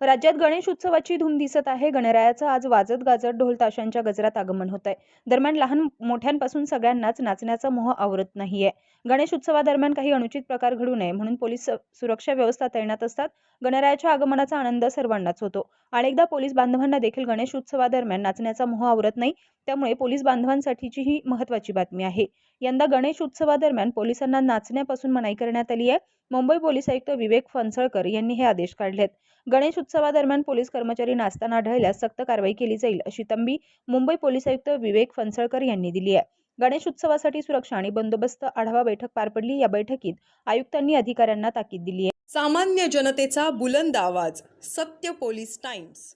राज्यात गणेश उत्सवाची धूम दिसत आहे. गणरायाचं आज वाजत गाजत ढोल ताशांच्या गजरात आगमन होत आहे दरम्यान लहान मोठ्यांपासून सगळ्यांनाच नाचण्याचा मोह आवरत नाहीये. गणेश उत्सवादरम्यान काही अनुचित प्रकार घडू नये म्हणून पोलीस सुरक्षा व्यवस्था तैनात असतात. गणरायाच्या आगमनाचा आनंद सर्वांनाच होतो. अनेकदा पोलीस बांधवांना देखील गणेश उत्सवादरम्यान नाचण्याचा मोह आवरत नाही. त्यामुळे पोलीस बांधवांसाठीची ही महत्त्वाची बातमी आहे. यंदा गणेश उत्सवादरम्यान पोलिसांना नाचण्यापासून मनाई करण्यात आली आहे मुंबई पोलीस आयुक्त विवेक फणसळकर यांनी हे आदेश काढलेत. गणेश उत्सवादरम्यान पोलीस कर्मचारी नाचताना आढळल्यास सक्त कारवाई केली जाईल अशी तंबी मुंबई पोलीस आयुक्त विवेक फणसळकर यांनी दिली आहे. गणेश उत्सवासाठी सुरक्षा आणि बंदोबस्त आढावा बैठक पार पडली. या बैठकीत आयुक्तांनी अधिकाऱ्यांना ताकीद दिली आहे. सामान्य जनतेचा बुलंद आवाज सत्य पोलीस टाइम्स.